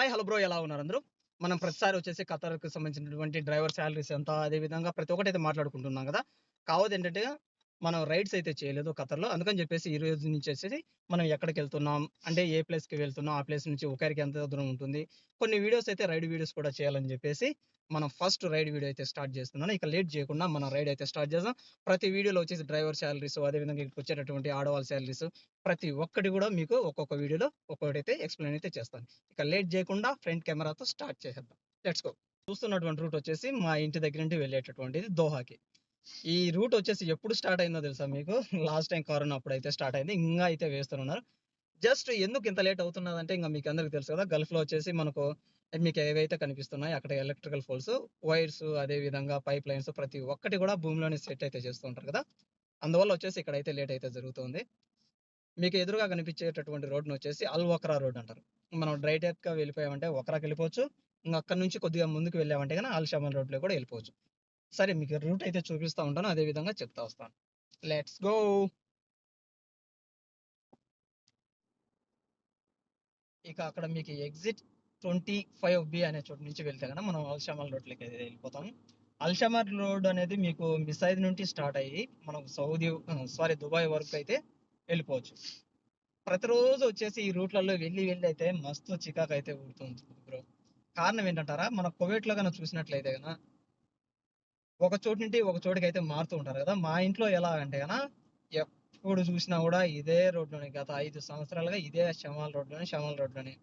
Hi hello bro ఎలా ఉన్నారు అందరూ? మనం ప్రతిసారి వచ్చేసి ఖతర్కి సంబంధించినటువంటి డ్రైవర్ శాలరీస్ ఎంత అదే విధంగా ప్రతి ఒక్కటి అయితే మాట్లాడుకుంటున్నాం కదా. కావద్దు ఏంటంటే మనం రైడ్స్ అయితే చేయలేదు ఖతర్లో. అందుకని చెప్పేసి ఈ రోజు నుంచి వచ్చేసి మనం ఎక్కడికి వెళ్తున్నాం అంటే ఏ ప్లేస్కి వెళ్తున్నాం? ఆ ప్లేస్ నుంచి ఒకరికి ఎంత దూరం ఉంటుంది? కొన్ని వీడియోస్ అయితే రైడ్ వీడియోస్ కూడా చేయాలని చెప్పేసి మనం ఫస్ట్ రైడ్ వీడియో అయితే స్టార్ట్ చేస్తున్నాను. ఇక లేట్ చేయకుండా మనం రైడ్ అయితే స్టార్ట్ చేద్దాం. ప్రతి వీడియోలో వచ్చేసి డ్రైవర్ శాలరీస్ అదేవిధంగా ఇక్కడికి వచ్చేటటువంటి ఆడవాళ్ళ శాలరీస్ ప్రతి ఒక్కటి కూడా మీకు ఒక్కొక్క వీడియోలో ఒక్కొక్కటి అయితే ఎక్స్ప్లెయిన్ అయితే చేస్తాను. ఇక లేట్ చేయకుండా ఫ్రంట్ కెమెరాతో స్టార్ట్ చేసేద్దాం. Let's go. చూస్తున్నటువంటి రూట్ వచ్చేసి మా ఇంటి దగ్గర నుండి వెళ్ళేటటువంటిది దోహాకి. ఈ రూట్ వచ్చేసి ఎప్పుడు స్టార్ట్ అయిందో తెలుసా మీకు? లాస్ట్ టైం కరోనా అప్పుడు అయితే స్టార్ట్ అయింది. ఇంకా అయితే వేస్తున్నారు. జస్ట్ ఎందుకు ఇంత లేట్ అవుతున్నదంటే ఇంకా మీకు అందరికి తెలుసు కదా. గల్ఫ్లో వచ్చేసి మనకు మీకు ఏవైతే కనిపిస్తున్నాయి అక్కడ ఎలక్ట్రికల్ పోల్స్ వైర్స్ అదే విధంగా పైప్ లైన్స్ ప్రతి ఒక్కటి కూడా భూమిలోనే సెట్ అయితే చేస్తుంటారు కదా. అందువల్ల వచ్చేసి ఇక్కడ అయితే లేట్ అయితే జరుగుతుంది. మీకు ఎదురుగా కనిపించేటటువంటి రోడ్ను వచ్చేసి అల్ వక్రా రోడ్ అంటారు. మనం డ్రైట్గా వెళ్ళిపోయామంటే వక్రాకి వెళ్ళిపోవచ్చు. ఇంకా అక్కడ నుంచి కొద్దిగా ముందుకు వెళ్ళామంటే కానీ అల్ షమల్ రోడ్లో కూడా వెళ్ళిపోవచ్చు. సరే మీకు రూట్ అయితే చూపిస్తా ఉంటాను. అదే విధంగా చెప్తా వస్తాను. లెట్స్ గో ఇక అక్కడ మీకు ఎగ్జిట్ ట్వంటీ ఫైవ్ బి అనే చోటు నుంచి వెళ్తే కనుక మనం అల్షమల్ రోడ్లోకి అయితే వెళ్ళిపోతాం. అల్షమర్ రోడ్ అనేది మీకు మిసైద్ నుండి స్టార్ట్ అయ్యి మనం సౌదీ సారీ దుబాయ్ వరకు అయితే వెళ్ళిపోవచ్చు. ప్రతిరోజు వచ్చేసి ఈ రూట్లలో వెళ్ళి వెళ్ళి అయితే మస్తు చికాకు అయితే ఊడుతుంది బ్రో. కారణం ఏంటంటారా? మన కోవిడ్లో లో చూసినట్లయితే కనుక ఒక చోటు నుండి ఒక చోటుకి అయితే మారుతూ ఉంటారు కదా. మా ఇంట్లో ఎలా అంటే కదా ఎప్పుడు చూసినా కూడా ఇదే రోడ్లోనే గత ఐదు సంవత్సరాలుగా ఇదే శమాల రోడ్లోనే శమాల రోడ్లోనే.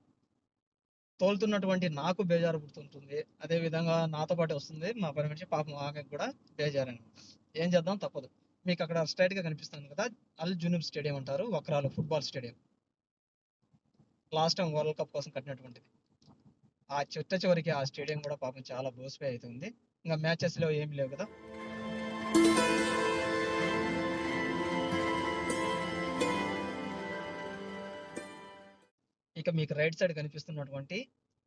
తోలుతున్నటువంటి నాకు బేజారు పుడుతుంటుంది అదే విధంగా నాతో పాటు వస్తుంది మా పని మనిషి పాపం ఆమెకు కూడా బేజారు అనమాట ఏం చేద్దాం? తప్పదు. మీకు అక్కడ స్ట్రైట్గా కనిపిస్తుంది కదా అల్ జునూబ్ స్టేడియం అంటారు వక్రాలు football stadium. Last time world cup కోసం కట్టినటువంటిది. ఆ చిట్ట చివరికి ఆ స్టేడియం కూడా పాపం చాలా బోసిపోయి అవుతుంది. ఇంకా మ్యాచెస్లో ఏమి లేవు కదా? ఇక మీకు రైట్ సైడ్ కనిపిస్తున్నటువంటి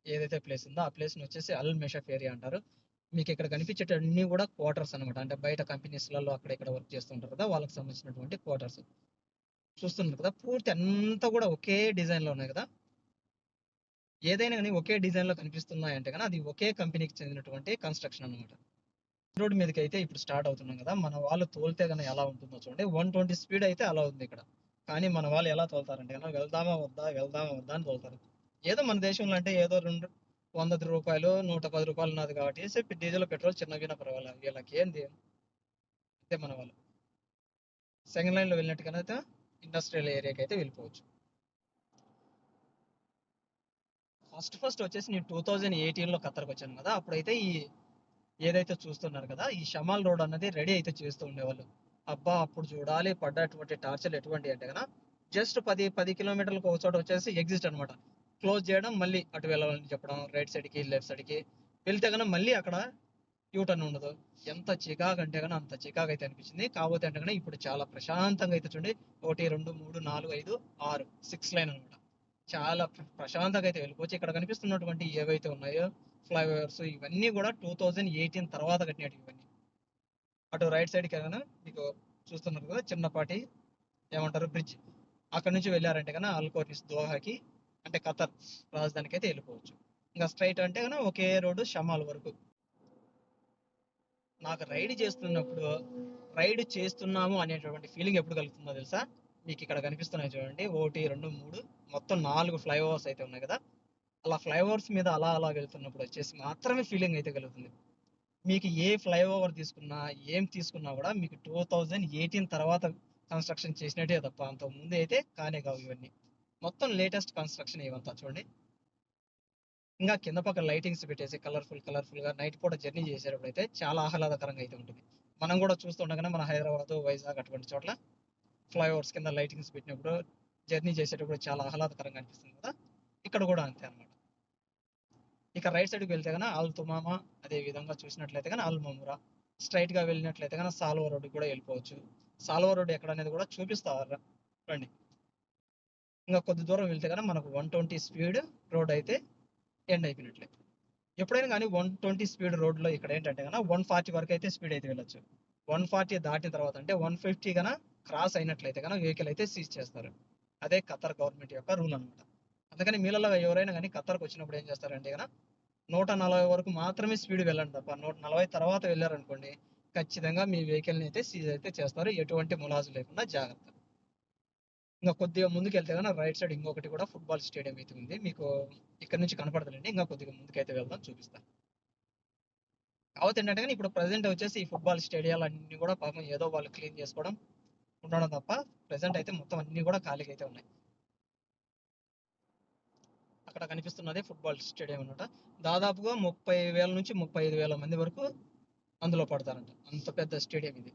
ఏదైతే ప్లేస్ ఉందో ఆ ప్లేస్ వచ్చేసి అల్ మెషఫ్ ఏరియా అంటారు. మీకు ఇక్కడ కనిపించేటన్ని కూడా క్వార్టర్స్ అనమాట అంటే బయట కంపెనీస్లలో అక్కడ ఇక్కడ వర్క్ చేస్తుంటారు కదా వాళ్ళకి సంబంధించినటువంటి క్వార్టర్స్ చూస్తున్నారు కదా పూర్తి అంతా కూడా ఒకే డిజైన్లో ఉన్నాయి కదా? ఏదైనా కానీ ఒకే డిజైన్లో కనిపిస్తున్నాయి అంటే కానీ అది ఒకే కంపెనీకి చెందినటువంటి కన్స్ట్రక్షన్ అనమాట రోడ్ మీదకి అయితే ఇప్పుడు స్టార్ట్ అవుతున్నాం కదా మన వాళ్ళు తోలితే కానీ ఎలా ఉంటుందో చూడండి. వన్ ట్వంటీ స్పీడ్ అయితే అలా ఉంది ఇక్కడ. కానీ మన వాళ్ళు ఎలా తోలుతారంటే కనుక వెళ్దామా వద్దా వెళ్దామా వద్దా అని తోలుతారు. ఏదో మన దేశంలో అంటే ఏదో రెండు వంద రూపాయలు నూట పది రూపాయలు ఉన్నది కాబట్టి చెప్పి డీజిల్ పెట్రోల్ చిన్నవిన పర్వాలేదు. వీళ్ళకి ఏంది? అంతే మన వాళ్ళు. సెకండ్ లైన్లో ఇండస్ట్రియల్ ఏరియాకి అయితే వెళ్ళిపోవచ్చు. ఫస్ట్ ఫస్ట్ వచ్చేసి నేను టూ థౌజండ్ ఎయిటీన్లో ఖత్తర్కి వచ్చాను కదా అప్పుడైతే ఈ ఏదైతే చూస్తున్నారు కదా ఈ షమాల్ రోడ్ అన్నది రెడీ అయితే చేస్తూ ఉండేవాళ్ళు. అబ్బా అప్పుడు చూడాలి పడ్డటువంటి టార్చర్లు ఎటువంటి అంటే కదా జస్ట్ పది పది కిలోమీటర్లకు ఒక చోట వచ్చేసి ఎగ్జిట్ అనమాట క్లోజ్ చేయడం మళ్ళీ అటు వెళ్ళాలని చెప్పడం రైట్ సైడ్కి లెఫ్ట్ సైడ్కి వెళ్తే కనుక మళ్ళీ అక్కడ యూటర్న్ ఉండదు. ఎంత చికాకు అంటే కనుక అంత చికాకు అయితే అనిపించింది. కాకపోతే అంటే కనుక ఇప్పుడు చాలా ప్రశాంతంగా అయితే చూడండి. ఒకటి రెండు మూడు నాలుగు ఐదు ఆరు సిక్స్ లైన్ అనమాట. చాలా ప్రశాంతంగా అయితే వెళ్ళిపోవచ్చు. ఇక్కడ కనిపిస్తున్నటువంటి ఏవైతే ఉన్నాయో ఫ్లైఓవర్స్ ఇవన్నీ కూడా టూ థౌజండ్ ఎయిటీన్ తర్వాత కట్టినట్టు ఇవన్నీ. అటు రైట్ సైడ్కి కనుక మీకు చూస్తున్నారు కదా చిన్నపాటి ఏమంటారు బ్రిడ్జ్. అక్కడ నుంచి వెళ్ళారంటే కనుక అల్కోర్నిస్ దోహాకి అంటే ఖతర్ రాజధానికి అయితే వెళ్ళిపోవచ్చు. ఇంకా స్ట్రైట్ అంటే కనుక ఒకే రోడ్డు షమాల్ వరకు. నాకు రైడ్ చేస్తున్నప్పుడు రైడ్ చేస్తున్నాము అనేటువంటి ఫీలింగ్ ఎప్పుడు కలుగుతుందో తెలుసా? మీకు ఇక్కడ కనిపిస్తున్నాయి చూడండి. ఒకటి రెండు మూడు. మొత్తం నాలుగు ఫ్లైఓవర్స్ అయితే ఉన్నాయి కదా. అలా ఫ్లైఓవర్స్ మీద అలా అలా వెళ్తున్నప్పుడు వచ్చేసి మాత్రమే ఫీలింగ్ అయితే కలుగుతుంది. మీకు ఏ ఫ్లైఓవర్ తీసుకున్నా ఏం తీసుకున్నా కూడా మీకు టూ థౌజండ్ ఎయిటీన్ తర్వాత కన్స్ట్రక్షన్ చేసినట్టే తప్ప అంత ముందే అయితే కానే కావు ఇవన్నీ. మొత్తం లేటెస్ట్ కన్స్ట్రక్షన్ ఇవంతా చూడండి. ఇంకా కింద పక్క లైటింగ్స్ పెట్టేసి కలర్ఫుల్ కలర్ఫుల్గా నైట్ పూట జర్నీ చేసేటప్పుడు అయితే చాలా ఆహ్లాదకరంగా అయితే ఉంటుంది. మనం కూడా చూస్తుండగానే మన హైదరాబాద్ వైజాగ్ అటువంటి చోట్ల ఫ్లైఓవర్స్ కింద లైటింగ్స్ పెట్టినప్పుడు జర్నీ చేసేటప్పుడు చాలా ఆహ్లాదకరంగా అనిపిస్తుంది కదా? ఇక్కడ కూడా అంతే అన్నమాట. ఇక రైట్ సైడ్కి వెళ్తే కనుక ఆల్ తుమామా అదే విధంగా చూసినట్లయితే కానీ ఆల్ మమురా. స్ట్రైట్గా వెళ్ళినట్లయితే కానీ సాల్వా రోడ్ కూడా వెళ్ళిపోవచ్చు. సాల్వా రోడ్ ఎక్కడ అనేది కూడా చూపిస్తారు రండి. ఇంకా కొద్ది దూరం వెళ్తే కానీ మనకు వన్ ట్వంటీ స్పీడ్ రోడ్ అయితే ఎండ్ అయిపోయినట్లే. ఎప్పుడైనా కానీ వన్ ట్వంటీ స్పీడ్ రోడ్లో ఇక్కడ ఏంటంటే కనుక వన్ ఫార్టీ వరకు అయితే స్పీడ్ అయితే వెళ్ళొచ్చు. వన్ ఫార్టీ దాటిన తర్వాత అంటే వన్ ఫిఫ్టీ కన్నా క్రాస్ అయినట్లయితే కనుక వెహికల్ అయితే సీజ్ చేస్తారు. అదే ఖతర్ గవర్నమెంట్ యొక్క రూల్ అన్నమాట. అందుకని మీలలో ఎవరైనా కానీ ఖతర్కి వచ్చినప్పుడు ఏం చేస్తారంటే కనుక నూట నలభై వరకు మాత్రమే స్పీడ్ వెళ్ళండి తప్ప నూట నలభై తర్వాత వెళ్ళారనుకోండి ఖచ్చితంగా మీ వెహికల్ని అయితే సీజ్ అయితే చేస్తారు. ఎటువంటి ములాజు లేకుండా జాగ్రత్త. ఇంకా కొద్దిగా ముందుకు వెళ్తే కనుక రైట్ సైడ్ ఇంకొకటి కూడా ఫుట్బాల్ స్టేడియం అయితే ఉంది. మీకు ఇక్కడ నుంచి కనపడతలేండి ఇంకా కొద్దిగా ముందుకైతే వెళ్దాం చూపిస్తాను కాకపోతే ఏంటంటే కానీ ఇప్పుడు ప్రజెంట్ వచ్చేసి ఈ ఫుట్బాల్ స్టేడియాలు అన్ని కూడా పాపం ఏదో వాళ్ళు క్లీన్ చేసుకోవడం ఉండడం తప్ప ప్రజెంట్ అయితే మొత్తం అన్ని కూడా ఖాళీగా అయితే ఉన్నాయి. అక్కడ కనిపిస్తున్నది ఫుట్బాల్ స్టేడియం అనమాట దాదాపుగా ముప్పై వేల నుంచి ముప్పై ఐదు వేల మంది వరకు అందులో పడతారంట. అంత పెద్ద స్టేడియం ఇది.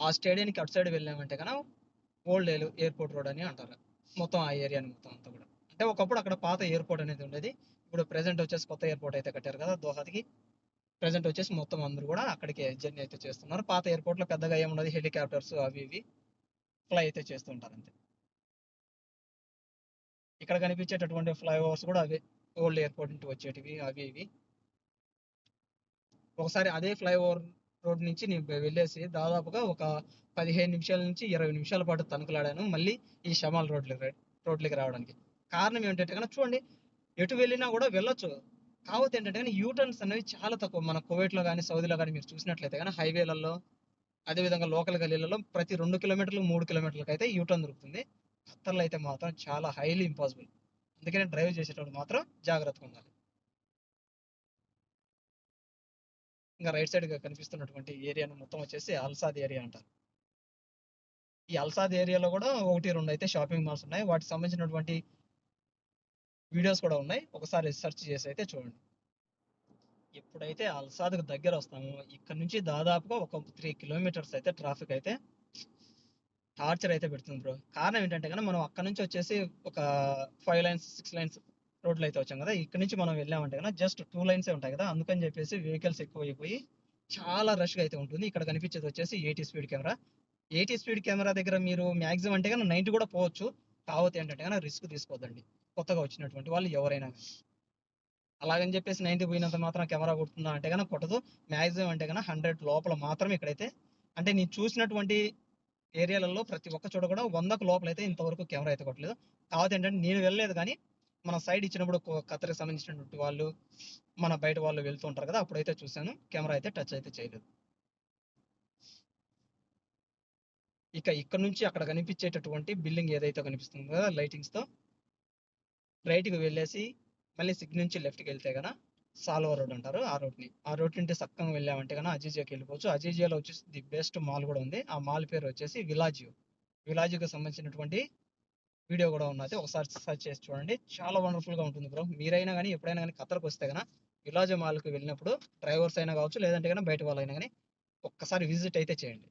ఆ స్టేడియానికి అటు సైడ్ వెళ్ళామంటే కనుక ఓల్డ్ ఎయిర్పోర్ట్ రోడ్ అని అంటారు. మొత్తం ఆ ఏరియాని మొత్తం అంతా కూడా. అంటే ఒకప్పుడు అక్కడ పాత ఎయిర్పోర్ట్ అనేది ఉండేది. ఇప్పుడు ప్రెసెంట్ వచ్చేసి కొత్త ఎయిర్పోర్ట్ అయితే కట్టారు కదా దోహాదికి. ప్రెసెంట్ వచ్చేసి మొత్తం అందరూ కూడా అక్కడికి జర్నీ అయితే చేస్తున్నారు. పాత ఎయిర్పోర్ట్లో పెద్దగా ఏమున్నది హెలికాప్టర్స్ అవి ఇవి ఫ్లై అయితే చేస్తుంటారు అంతే. ఇక్కడ కనిపించేటటువంటి ఫ్లైఓవర్స్ కూడా అవే ఓల్డ్ ఎయిర్పోర్ట్ నుంచి వచ్చేటివి అవి ఇవి. ఒకసారి అదే ఫ్లైఓవర్ రోడ్ నుంచి నేను వెళ్ళేసి దాదాపుగా ఒక పదిహేను నిమిషాల నుంచి ఇరవై నిమిషాల పాటు తణుకులాడాను మళ్ళీ ఈ షమాల్ రోడ్లకి రోడ్లకి రావడానికి. కారణం ఏంటంటే కనుక చూడండి ఎటు వెళ్ళినా కూడా వెళ్ళొచ్చు. కాకపోతే ఏంటంటే కానీ యూటర్న్స్ అనేవి చాలా తక్కువ. మన కువైట్లో కానీ సౌదీలో కానీ మీరు చూసినట్లయితే కానీ హైవేలలో అదేవిధంగా లోకల్ గలీలలో ప్రతి రెండు కిలోమీటర్లు మూడు కిలోమీటర్లకు అయితే యూటర్న్ దొరుకుతుంది. ఖత్తర్లో అయితే మాత్రం చాలా హైలీ ఇంపాసిబుల్ అందుకనే డ్రైవ్ చేసేటప్పుడు మాత్రం జాగ్రత్తగా ఉండాలి. ఇంకా రైట్ సైడ్గా కనిపిస్తున్నటువంటి ఏరియాను మొత్తం వచ్చేసి అల్సాద్ ఏరియా అంటారు. ఈ అల్సాద్ ఏరియాలో కూడా ఒకటి రెండు అయితే షాపింగ్ మాల్స్ ఉన్నాయి. వాటికి సంబంధించినటువంటి వీడియోస్ కూడా ఉన్నాయి. ఒకసారి సెర్చ్ చేసి అయితే చూడండి. ఎప్పుడైతే అల్సాద్కి దగ్గర వస్తామో ఇక్కడ నుంచి దాదాపుగా ఒక త్రీ కిలోమీటర్స్ అయితే ట్రాఫిక్ అయితే టార్చర్ అయితే పెడుతుంది బ్రో. కారణం ఏంటంటే కానీ మనం అక్కడ నుంచి వచ్చేసి ఒక ఫైవ్ లైన్స్ సిక్స్ లైన్స్ రోడ్లు అయితే వచ్చాం కదా. ఇక్కడ నుంచి మనం వెళ్ళామంటే కనుక జస్ట్ టూ లైన్సే ఉంటాయి కదా. అందుకని చెప్పేసి వెహికల్స్ ఎక్కువ అయిపోయి చాలా రష్గా అయితే ఉంటుంది. ఇక్కడ కనిపించేది వచ్చేసి eighty speed camera. Eighty speed camera దగ్గర మీరు మ్యాక్సిమం అంటే కనుక నైన్టీ కూడా పోవచ్చు. కాకపోతే ఏంటంటే కనుక రిస్క్ తీసుకోవద్దండి కొత్తగా వచ్చినటువంటి వాళ్ళు ఎవరైనా అలాగని చెప్పేసి నైన్టీ పోయినంత మాత్రం కెమెరా కొడుతుందా అంటే కనుక కొట్టదు. మ్యాక్సిమం అంటే కనుక హండ్రెడ్ లోపల మాత్రం ఇక్కడైతే. అంటే నేను చూసినటువంటి ఏరియాలలో ప్రతి ఒక్క చోట కూడా వందకు లోపల అయితే ఇంతవరకు కెమెరా అయితే కొట్టలేదు. కాకపోతే ఏంటంటే నేను వెళ్ళలేదు కానీ మన సైడ్ ఇచ్చినప్పుడు కత్తరికి సంబంధించినటువంటి వాళ్ళు మన బయట వాళ్ళు వెళ్తూ ఉంటారు కదా అప్పుడైతే చూశాను. కెమెరా అయితే టచ్ అయితే చేయలేదు. ఇక ఇక్కడ నుంచి అక్కడ కనిపించేటటువంటి బిల్డింగ్ ఏదైతే కనిపిస్తుందో కదా లైటింగ్స్తో కి వెళ్ళేసి మళ్ళీ సిగ్ నుంచి లెఫ్ట్కి వెళ్తే కదా సాల్వా రోడ్ అంటారు ఆ రోడ్ని ఆ రోడ్ నుండి సక్కగా వెళ్ళామంటే కానీ అజీజియాకి వెళ్ళిపోవచ్చు. అజీజియాలో వచ్చేసి ది బెస్ట్ మాల్ కూడా ఉంది. ఆ మాల్ పేరు వచ్చేసి విలాజియో విలాజియోకి సంబంధించినటువంటి వీడియో కూడా ఉన్నది ఒకసారి సర్చ్ చేసి చూడండి. చాలా వండర్ఫుల్గా ఉంటుంది బ్రో మీరైనా కానీ ఎప్పుడైనా కానీ ఖతర్కి వస్తే కానీ విలాజియో మాల్కి వెళ్ళినప్పుడు డ్రైవర్స్ అయినా కావచ్చు లేదంటే కానీ బయట వాళ్ళైనా కానీ ఒక్కసారి విజిట్ అయితే చేయండి.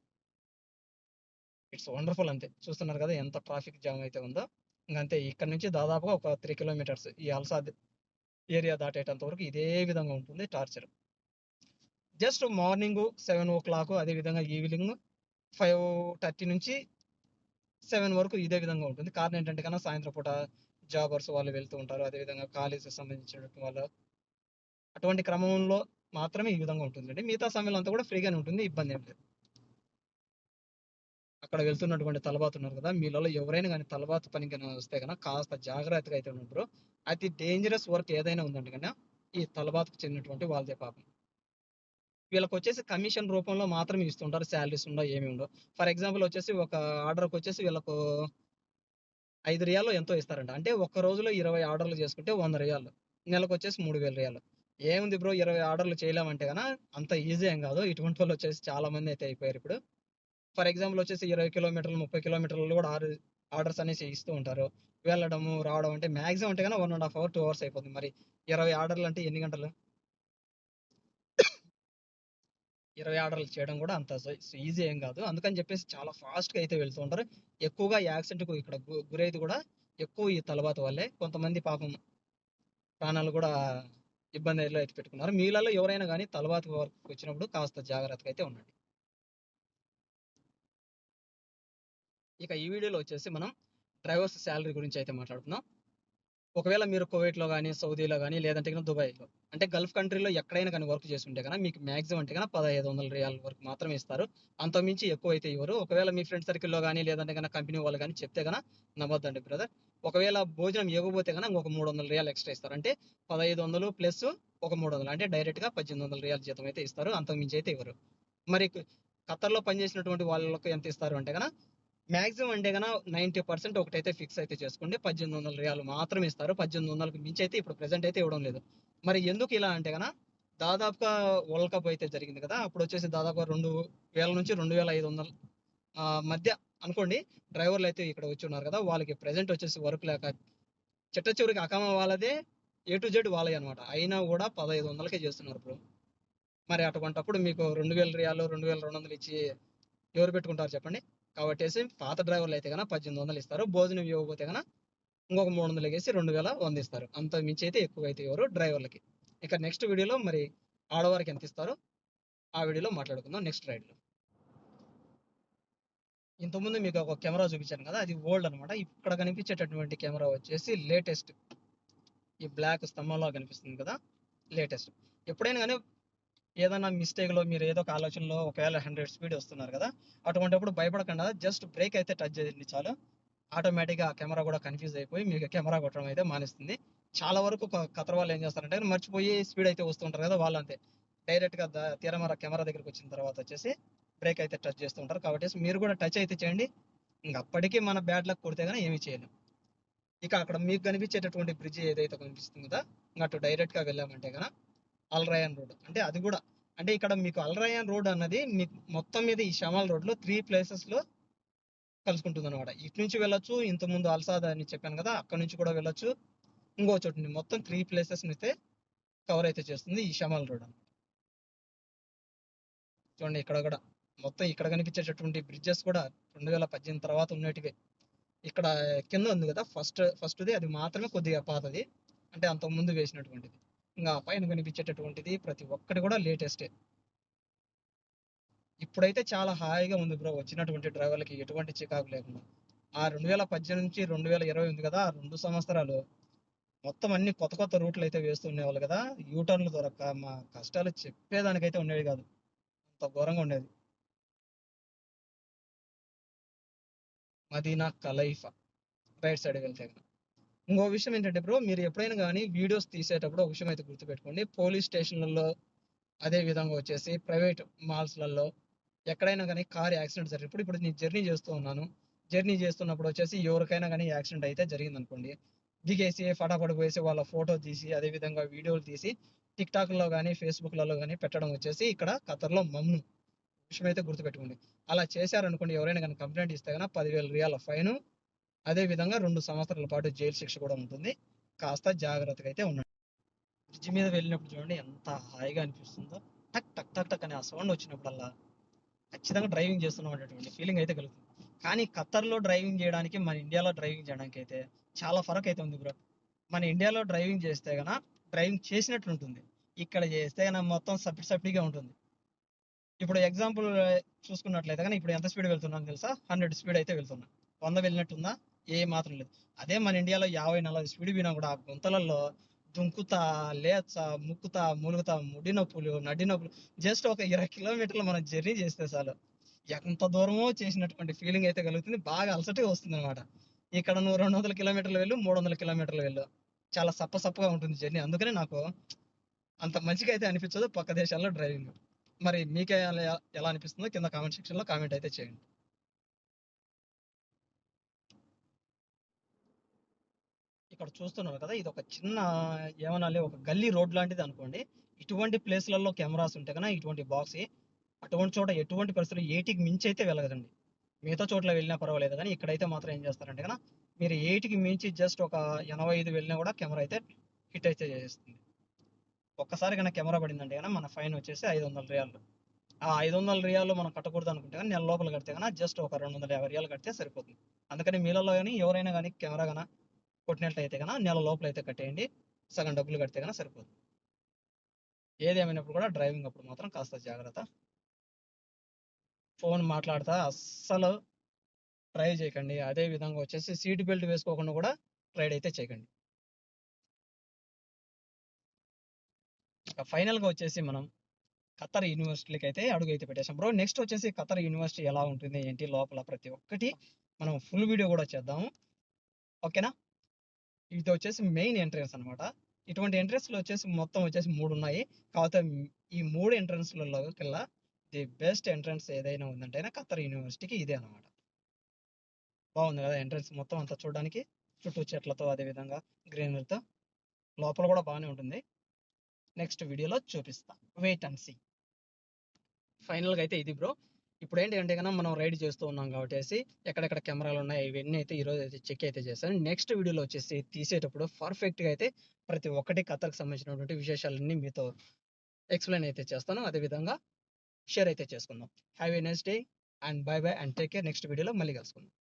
ఇట్స్ వండర్ఫుల్ అంతే. చూస్తున్నారు కదా ఎంత ట్రాఫిక్ జామ్ అయితే ఉందో. ఇంకంతే ఇక్కడ నుంచి దాదాపుగా ఒక త్రీ కిలోమీటర్స్ ఈ అల్సాద్ ఏరియా దాటేటంత వరకు ఇదే విధంగా ఉంటుంది torture just morning seven o'clock అదే విధంగా ఈవినింగ్ ఫైవ్ థర్టీ నుంచి సెవెన్ వరకు ఇదే విధంగా ఉంటుంది. కారణం ఏంటంటే కన్నా సాయంత్రం పూట జాబర్స్ వాళ్ళు వెళ్తూ ఉంటారు. అదే విధంగా సంబంధించిన వాళ్ళు. అటువంటి క్రమంలో మాత్రమే ఈ విధంగా ఉంటుందండి. మిగతా సమయంలో అంతా కూడా ఫ్రీగానే ఉంటుంది. ఇబ్బంది ఏం లేదు. అక్కడ వెళ్తున్నటువంటి తలబాత్ ఉన్నారు కదా మీలో ఎవరైనా కానీ తలబాత్ పనికి వస్తే కనుక కాస్త జాగ్రత్తగా అయితే ఉన్నప్పుడు అతి డేంజరస్ వర్క్ ఏదైనా ఉందంటే కన్నా ఈ తలబాత్కు చెందినటువంటి వాళ్ళదే పాపం. వీళ్ళకి వచ్చేసి కమిషన్ రూపంలో మాత్రమే ఇస్తుంటారు శాలరీస్ ఉండవు ఏమి ఉండవు ఫర్ ఎగ్జాంపుల్ వచ్చేసి ఒక ఆర్డర్కి వచ్చేసి వీళ్ళకు ఐదు రియాలు ఎంతో ఇస్తారంట. అంటే ఒక్క రోజులో ఇరవై ఆర్డర్లు చేసుకుంటే వంద రియాలు. నెలకు వచ్చేసి మూడు వేల రియాలు. ఏముంది బ్రో ఇరవై ఆర్డర్లు చేయలేమంటే కన్నా అంత ఈజీ ఏం కాదు. ఇటువంటి వాళ్ళు వచ్చేసి చాలా మంది అయితే అయిపోయారు ఇప్పుడు. ఫర్ ఎగ్జాంపుల్ వచ్చేసి ఇరవై కిలోమీటర్లు ముప్పై కిలోమీటర్లు కూడా ఆర్డర్ ఆర్డర్స్ అనేసి ఇస్తూ ఉంటారు. వెళ్ళడము రావడం అంటే మ్యాక్సిమం అంటే కానీ one and half hour two hours అయిపోతుంది మరి ఇరవై ఆర్డర్లు అంటే ఎన్ని గంటలు? ఇరవై ఆర్డర్లు చేయడం కూడా అంత ఈజీ ఏం కాదు. అందుకని చెప్పేసి చాలా ఫాస్ట్గా అయితే వెళ్తూ ఉంటారు. ఎక్కువగా యాక్సిడెంట్కు ఇక్కడ గు- గురైతే కూడా ఎక్కువ ఈ తలబాత వల్లే. కొంతమంది పాపం ప్రాణాలు కూడా ఇబ్బందిలో అయితే పెట్టుకున్నారు. మీలలో ఎవరైనా కానీ తలబాత వరకు వచ్చినప్పుడు కాస్త జాగ్రత్తగా అయితే ఉండండి. ఇక ఈ వీడియోలో వచ్చేసి మనం డ్రైవర్స్ శాలరీ గురించి అయితే మాట్లాడుకుందాం ఒకవేళ మీరు కువైట్‌లో గాని, సౌదీలో కానీ లేదంటే కనుక దుబాయ్‌లో అంటే గల్ఫ్ కంట్రీలో ఎక్కడైనా కానీ వర్క్ చేసి ఉంటే గనక మీకు మాక్సిమం అంటే గనక 1500 రియాల్ వరకు మాత్రమే ఇస్తారు. అంతమించి మించి అయితే ఇవ్వరు. ఒకవేళ మీ ఫ్రెండ్ సర్కిల్‌లో కానీ లేదంటే గనక కంపెనీ వాళ్ళు కానీ చెప్తే కనుక నమ్మొద్దండి బ్రదర్. ఒకవేళ భోజనం ఇవ్వకపోతే గనక ఇంకొక 300 రియాల్ ఎక్స్‌ట్రా ఇస్తారు. అంటే 1500 ప్లస్ ఒక 300 అంటే డైరెక్ట్‌గా 1800 రియాల్ జీతం అయితే ఇస్తారు. అంతకుమించి అయితే ఇవ్వరు. మరి ఖత్తర్లో పనిచేసినటువంటి వాళ్ళకి ఎంత ఇస్తారు అంటే కనుక మాక్సిమం అంటే కన్నా నైంటీ పర్సెంట్ ఒకటైతే ఫిక్స్ అయితే చేసుకోండి. పద్దెనిమిది వందల రియాలు మాత్రమే ఇస్తారు. 1800కి మించి అయితే ఇప్పుడు ప్రజెంట్ అయితే ఇవ్వడం లేదు. మరి ఎందుకు ఇలా అంటే కన్నా దాదాపుగా వరల్డ్ కప్ అయితే జరిగింది కదా! అప్పుడు వచ్చేసి దాదాపుగా 2000 నుంచి రెండు వేల ఐదు వందల మధ్య అనుకోండి డ్రైవర్లు అయితే ఇక్కడ వచ్చి ఉన్నారు కదా! వాళ్ళకి ప్రెజెంట్ వచ్చేసి వర్క్ లేక చిట్ట చివరికి అకామ వాళ్ళదే ఏ టు జెడ్ వాళ్ళే అనమాట అయినా కూడా 1500కే చేస్తున్నారు ఇప్పుడు మరి అటువంటప్పుడు మీకు 2000 రియాలు, 2200 ఇచ్చి ఎవరు పెట్టుకుంటారు చెప్పండి? కాబట్టి పాత డ్రైవర్‌లయితే గన 1800 ఇస్తారు. భోజనం ఇవ్వకపోతే కనుక ఇంకొక మూడు వందలు వేసి రెండు వేల వంద ఇస్తారు. అంత మించి అయితే ఎక్కువ అయితే ఇవ్వరు డ్రైవర్‌లకి. ఇక నెక్స్ట్ వీడియోలో మరి ఆడవారికి ఎంత ఇస్తారో ఆ వీడియోలో మాట్లాడుకుందాం నెక్స్ట్ రైడ్‌లో. ఇంతకుముందు మీకు ఒక కెమెరా చూపించాను కదా! అది ఓల్డ్ అన్నమాట. ఇక్కడ కనిపించేటటువంటి కెమెరా వచ్చేసి లేటెస్ట్. ఈ బ్లాక్ స్తంభంలో కనిపిస్తుంది కదా! లేటెస్ట్. ఎప్పుడైనా కానీ ఏదైనా మిస్టేక్‌లో మీరు ఏదో ఒక ఆలోచనలో ఒకవేళ 100 స్పీడ్ వస్తున్నారు కదా! అటువంటిప్పుడు భయపడకుండా జస్ట్ బ్రేక్ అయితే టచ్ చేయండి చాలు. ఆటోమేటిక్‌గా కెమెరా కూడా కన్‌ఫ్యూజ్ అయిపోయి మీకు కెమెరా కొట్టడం అయితే మానేస్తుంది. చాలా వరకు క వాళ్ళు ఏం చేస్తారంటే మర్చిపోయి స్పీడ్ అయితే వస్తుంటారు కదా కదా! వాళ్ళంతే. డైరెక్ట్‌గా తీరమర కెమెరా దగ్గరికి వచ్చిన తర్వాత వచ్చేసి బ్రేక్ అయితే టచ్ చేస్తూ ఉంటారు. మీరు కూడా టచ్ అయితే చేయండి. ఇంక అప్పటికీ మన బ్యాడ్ లక్ కొడితే కానీ ఏమి చేయలేం. ఇక అక్కడ మీకు కనిపించేటటువంటి బ్రిడ్జ్ ఏదైతే కనిపిస్తుంది కదా! ఇంక అటు డైరెక్ట్‌గా వెళ్ళామంటే గన అల్రాయన్ రోడ్. అంటే అది కూడా అంటే ఇక్కడ మీకు అల్రాయన్ రోడ్ అన్నది మీకు మొత్తం మీద ఈ షమాల్ రోడ్‌లో త్రీ ప్లేసెస్‌లో కలుసుకుంటుందన్నమాట. ఇటు నుంచి వెళ్ళొచ్చు. ఇంతకుముందు అల్సాద్ అని చెప్పాను కదా! అక్కడ నుంచి కూడా వెళ్ళొచ్చు. ఇంకో చోటు మొత్తం త్రీ ప్లేసెస్ అయితే కవర్ అయితే చేస్తుంది ఈ షమాల్ రోడ్. చూడండి ఇక్కడ కూడా మొత్తం ఇక్కడ కనిపించేటటువంటి బ్రిడ్జెస్ కూడా 2018 తర్వాత ఉన్నటివే. ఇక్కడ కింద ఉంది కదా! ఫస్ట్ ఫస్ట్‌ది అది మాత్రమే కొద్దిగా పాతది. అంటే అంతకుముందు వేసినటువంటిది. ఇంకా పైన కనిపించేటటువంటిది ప్రతి ఒక్కటి కూడా లేటెస్టే. ఇప్పుడైతే చాలా హాయిగా ఉంది బ్రో. వచ్చినటువంటి డ్రైవర్‌లకి ఎటువంటి చికాకు లేకుండా. ఆ 2018 నుంచి 2020 ఉంది కదా! ఆ రెండు సంవత్సరాలు మొత్తం అన్ని కొత్త కొత్త రూట్‌లు అయితే వేస్తూ ఉండేవాళ్ళు కదా! యూ టర్న్‌లు దొరక్క మా కష్టాలు చెప్పేదానికైతే ఉండేవి కాదు. అంత ఘోరంగా ఉండేది. మదీనా కలైఫా రైట్ సైడ్ వెళ్తే ఇంకో విషయం ఏంటంటే బ్రో మీరు ఎప్పుడైనా కానీ వీడియోస్ తీసేటప్పుడు ఒక విషయం అయితే గుర్తుపెట్టుకోండి. పోలీస్ స్టేషన్‌లలో అదే విధంగా వచ్చేసి ప్రైవేట్ మాల్స్‌లలో ఎక్కడైనా కానీ కార్ యాక్సిడెంట్ జరిగినప్పుడు ఇప్పుడు నేను జర్నీ చేస్తూ ఉన్నాను. జర్నీ చేస్తున్నప్పుడు వచ్చేసి ఎవరికైనా కానీ యాక్సిడెంట్ అయితే జరిగింది అనుకోండి దిగేసి ఫటాఫట్ పోయేసి వాళ్ళ ఫోటో తీసి అదే విధంగా వీడియోలు తీసి టిక్‌టాక్‌లో కానీ ఫేస్‌బుక్‌లలో కానీ పెట్టడం వచ్చేసి ఇక్కడ ఖతర్‌లో మమ్ను. విషయం అయితే గుర్తుపెట్టుకోండి. అలా చేశారనుకోండి ఎవరైనా కానీ కంప్లైంట్ ఇస్తే గన 10,000 రియాల ఫైను. అదే విధంగా రెండు సంవత్సరాల పాటు జైలు శిక్ష కూడా ఉంటుంది. కాస్త జాగ్రత్తగా అయితే ఉండండి. బ్రిడ్జ్ మీద వెళ్ళినప్పుడు చూడండి ఎంత హాయిగా అనిపిస్తుందో. టక్ టక్ టక్ టక్ అనే ఆ సౌండ్ వచ్చినప్పుడల్లా ఖచ్చితంగా డ్రైవింగ్ చేస్తున్నాం అనేటువంటి ఫీలింగ్ అయితే కలుగుతుంది. కానీ ఖత్తర్లో డ్రైవింగ్ చేయడానికి మన ఇండియాలో డ్రైవింగ్ చేయడానికి అయితే చాలా ఫరక్ అయితే ఉంది బ్రో. మన ఇండియాలో డ్రైవింగ్ చేస్తే గన డ్రైవింగ్ చేసినట్లు ఉంటుంది. ఇక్కడ చేస్తే గన మొత్తం సప్పిడి సప్పిడిగా ఉంటుంది. ఇప్పుడు ఎగ్జాంపుల్ చూసుకున్నట్లయితే కానీ ఇప్పుడు ఎంత స్పీడ్ వెళ్తున్నాను తెలుసా? 100 స్పీడ్ అయితే వెళ్తున్నా. వంద వెళ్ళినట్టుందా? ఏ మాత్రం లేదు. అదే మన ఇండియాలో 50, 40 స్పీడ్ పోయినా కూడా ఆ గుంతలలో దుంకుతా, లేచ్చా, ముక్కుతా, ములుగుతా, ముడి నొప్పులు, నడి నొప్పులు జస్ట్ ఒక 20 కిలోమీటర్లు మనం జర్నీ చేస్తే చాలు. ఎంత దూరమో చేసినటువంటి ఫీలింగ్ అయితే కలుగుతుంది. బాగా అలసటగా వస్తుందన్నమాట. ఇక్కడ నువ్వు 200 కిలోమీటర్లు వెళ్ళు, 300 కిలోమీటర్లు వెళ్ళు. చాలా సప్ప సప్పగా ఉంటుంది జర్నీ. అందుకనే నాకు అంత మంచిగా అయితే అనిపించదు పక్క దేశాల్లో డ్రైవింగ్. మరి మీకే ఎలా అనిపిస్తుందో కింద కామెంట్ సెక్షన్‌లో కామెంట్ అయితే చేయండి. ఇక్కడ చూస్తున్నారు కదా! ఇది ఒక చిన్న ఏమనాలి ఒక గల్లీ రోడ్ లాంటిది అనుకోండి. ఇటువంటి ప్లేస్‌లలో కెమెరాస్ ఉంటే గన ఇటువంటి బాక్స్ అటువంటి చోట ఎటువంటి పరిస్థితులు ఏటికి మించి అయితే వెళ్ళదండి మిగతా చోట్ల వెళ్ళినా పర్వాలేదు కానీ ఇక్కడైతే మాత్రం ఏం చేస్తారంటే గన మీరు 80కి మించి జస్ట్ ఒక 85 వెళ్ళినా కూడా కెమెరా అయితే హిట్ అయితే చేసేస్తుంది. ఒక్కసారి కన్నా కెమెరా పడిందంటే గన మన ఫైన్ వచ్చేసి ఐదు వందల రియాలు ఆ ఐదు వందల రియాలు మనం కట్టకూడదు అనుకుంటే కానీ నెల లోపల కడితే గన జస్ట్ ఒక రెండు వందల యాభై రియాలు కడితే సరిపోతుంది. అందుకని మీలలో కానీ ఎవరైనా కానీ కెమెరా కానీ కొట్టినట్లయితే కనుక నెల లోపల అయితే కట్టేయండి సగం డబ్బులు కడితే కనుక సరిపోతుంది. ఏదేమైనప్పుడు కూడా డ్రైవింగ్ అప్పుడు మాత్రం కాస్త జాగ్రత్త. ఫోన్ మాట్లాడతా అస్సలు ట్రై చేయకండి. అదే విధంగా వచ్చేసి సీట్ బెల్ట్ వేసుకోకుండా కూడా రైడ్ అయితే చేయకండి. ఫైనల్గా వచ్చేసి మనం ఖతర్ యూనివర్సిటీకి అయితే అడుగు అయితే పెట్టేసాం బ్రో నెక్స్ట్ వచ్చేసి ఖతర్ యూనివర్సిటీ ఎలా ఉంటుంది ఏంటి లోపల ప్రతి ఒక్కటి మనం ఫుల్ వీడియో కూడా చేద్దాము. ఓకేనా? ఇది వచ్చేసి మెయిన్ ఎంట్రన్స్ అన్నమాట. ఇటువంటి ఎంట్రన్స్‌లు వచ్చేసి మొత్తం వచ్చేసి మూడు ఉన్నాయి. కాకపోతే ఈ మూడు ఎంట్రన్స్‌లలో కల్లా ది బెస్ట్ ఎంట్రన్స్ ఏదైనా ఉందంటే ఖతర్ యూనివర్సిటీకి ఇదే అన్నమాట. బాగుంది కదా! ఎంట్రన్స్ మొత్తం అంతా చూడడానికి. చుట్టూ చెట్లతో అదే విధంగా గ్రీనరీతో లోపల కూడా బాగానే ఉంటుంది. నెక్స్ట్ వీడియోలో చూపిస్తా. Wait and see. ఫైనల్‌గా అయితే ఇది బ్రో. ఇప్పుడేంటి అంటే కన్నా మనం రైడ్ చేస్తూ ఉన్నాం కాబట్టి ఎక్కడెక్కడ కెమెరాలు ఉన్నాయి ఇవన్నీ అయితే ఈరోజు అయితే చెక్ అయితే చేశాను. నెక్స్ట్ వీడియోలో వచ్చేసి తీసేటప్పుడు పర్ఫెక్ట్‌గా అయితే ప్రతి ఒక్కటి కథకు సంబంధించినటువంటి విశేషాలన్నీ మీతో ఎక్స్‌ప్లెయిన్ అయితే చేస్తాను. అదే విధంగా షేర్ అయితే చేసుకుందాం. Have a day and bye bye and take care. Next వీడియోలో మళ్ళీ కలుసుకుందాం.